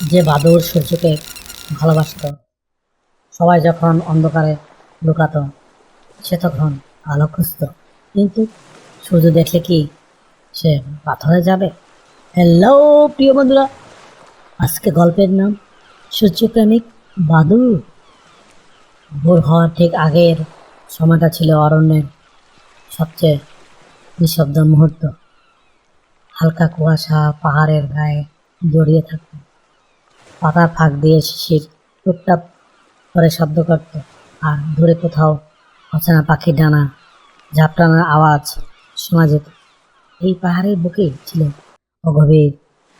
যে বাদুর সূর্যকে ভালোবাসত, সবাই যখন অন্ধকারে লুকাতো, সে তখন আলো খুঁজত। কিন্তু সূর্য দেখলে কি সে পাথরে যাবে? হ্যালো প্রিয় বন্ধুরা, আজকে গল্পের নাম সূর্যপ্রেমিক বাদুর ভোর হওয়ার ঠিক আগের সময়টা ছিল অরণ্যের সবচেয়ে নিঃশব্দ মুহূর্ত। হালকা কুয়াশা পাহাড়ের গায়ে জড়িয়ে থাকত। পাতার ফাঁক দিয়ে শিশির টুকটাপ করে শব্দ করত। আর দূরে কোথাও অচেনা পাখির ডানা ঝাপটানোর আওয়াজ শোনা যেত। এই পাহাড়ের বুকে ছিল অগভীর,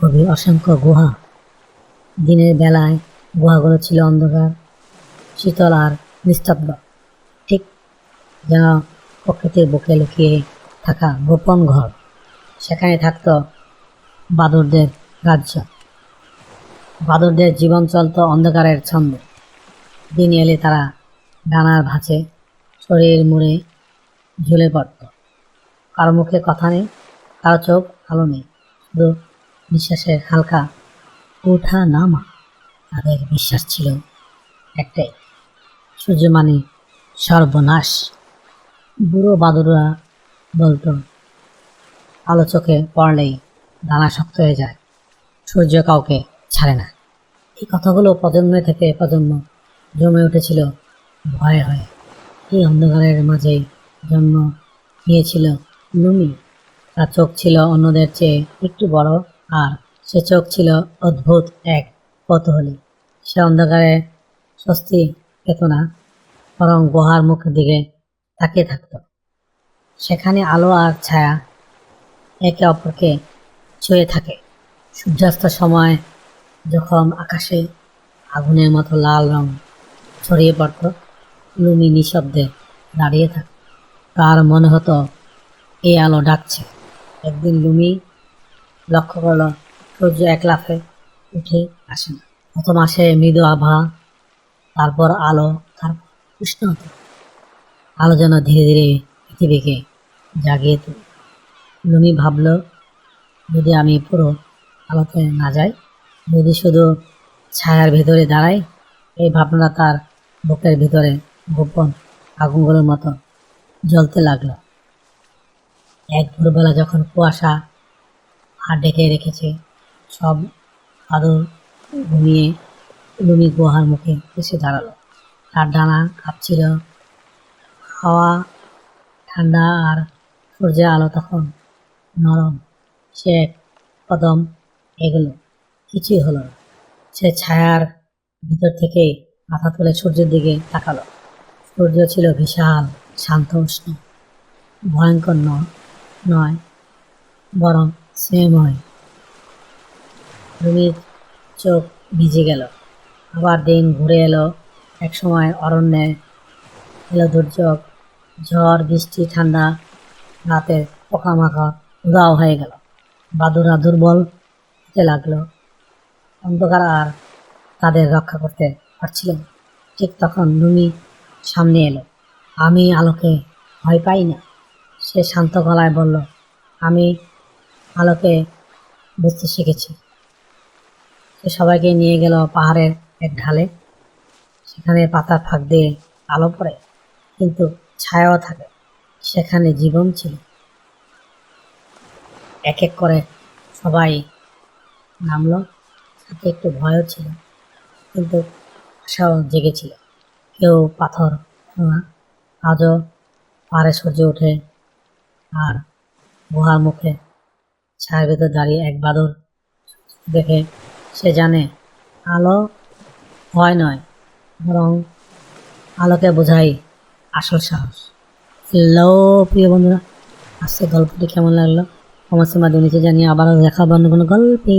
গভীর অসংখ্য গুহা। দিনের বেলায় গুহাগুলো ছিল অন্ধকার, শীতল আর নিস্তব্ধ। ঠিক যেন প্রকৃতির বুকে লুকিয়ে থাকা গোপন ঘর। সেখানে থাকতো বাদরদের রাজ্য। বাদরদের জীবন চলত অন্ধকারের ছন্দে। দিন এলে তারা ডানার ভাঁচে শরীর মুড়ে ঝুলে পড়ত। কারও মুখে কথা নেই, কারও চোখ আলো নেই, শুধু নিঃশ্বাসের হালকা ওঠা নামা। তাদের বিশ্বাস ছিল একটাই সূর্য মানে সর্বনাশ। বুড়ো বাদুররা বলতো, আলো চোখে পড়লেই দানা শক্ত হয়ে যায়, সূর্য কাউকে ছাড়ে না। এই কথাগুলো প্রজন্ম থেকে প্রজন্ম জমে উঠেছিল, ভয়ে হয়ে এই অন্ধকারের মাঝে জন্ম নিয়েছিল লুমি তার চোখ ছিল অন্যদের চেয়ে একটু বড় আর সে চোখ ছিল অদ্ভুত এক কৌতূহলী। সে অন্ধকারে স্বস্তি পেত না, বরং গুহার মুখের দিকে তাকিয়ে থাকত। সেখানে আলো আর ছায়া একে অপরকে ছুঁয়ে থাকে। সূর্যাস্ত সময় যখন আকাশে আগুনের মতো লাল রং ছড়িয়ে পড়ত লুমি নিঃশব্দে দাঁড়িয়ে থাকত তার মনে হতো এই আলো ডাকছে। একদিন লুমি লক্ষ্য করল, সূর্য এক লাফে উঠে আসে না। প্রথম আসে মৃদু আভা, তারপর আলো, তারপর উষ্ণতা আলো যেন ধীরে ধীরে পৃথিবীকে জাগিয়ে তোলে। লুমি ভাবল, যদি আমি পুরো আলোতে না যাই যদি শুধু ছায়ার ভেতরে দাঁড়ায়, এই ভাবনা তার বুকের ভিতরে গোপন আগুনগুলোর মতো জ্বলতে লাগল। এক ভোরবেলা যখন কুয়াশা হাত ডেকে রেখেছে, সব আদর ঘুমিয়ে লুমি গুহার মুখে এসে দাঁড়াল। তার ডানা কাঁপছিল। হাওয়া, ঠান্ডা আর সূর্যের আলো তখন নরম। সে কদম এগোলো। কিছুই হলো না। সে ছায়ার ভিতর থেকে মাথা তুলে সূর্যের দিকে তাকালো। সূর্য ছিল বিশাল, শান্ত, উষ্ণ, ভয়ঙ্কর নয়, বরং স্নেহময় রুমির চোখ ভিজে গেল। আবার দিন ঘুরে এলো। একসময় অরণ্যে এলো দুর্যোগ। ঝড়, বৃষ্টি, ঠান্ডা রাতে পোকামাকড় উদাও হয়ে গেল। বাদুরা দুর্বল হতে লাগল। অন্ধকার আর তাদের রক্ষা করতে পারছিল ঠিক তখন লুমি সামনে এলো। আমি আলোকে ভয় পাই না। সে শান্ত গলায় বলল, আমি আলোকে বুঝতে শিখেছি। সে সবাইকে নিয়ে গেল পাহাড়ের এক ঢালে। সেখানে পাতার ফাঁক দিয়ে আলো পড়ে, কিন্তু ছায়াও থাকে। সেখানে জীবন ছিল। এক এক করে সবাই নামলো। সাথে একটু ভয়ও ছিল, কিন্তু আশাও জেগেছিল। কেউ পাথর আজও পাহাড়ে সূর্য ওঠে আর গুহার মুখে ছায়ের ভেতর দাঁড়িয়ে এক বাদর দেখে সে জানে আলো ভয় নয়, বরং আলোকে বোঝাই আসল সাহস। হ্যালো, প্রিয় বন্ধুরা আজকে গল্পটি কেমন লাগল? কমার্সের মাধ্যমে নিচে জানিয়ে আবারও দেখা অন্য কোনো গল্পে।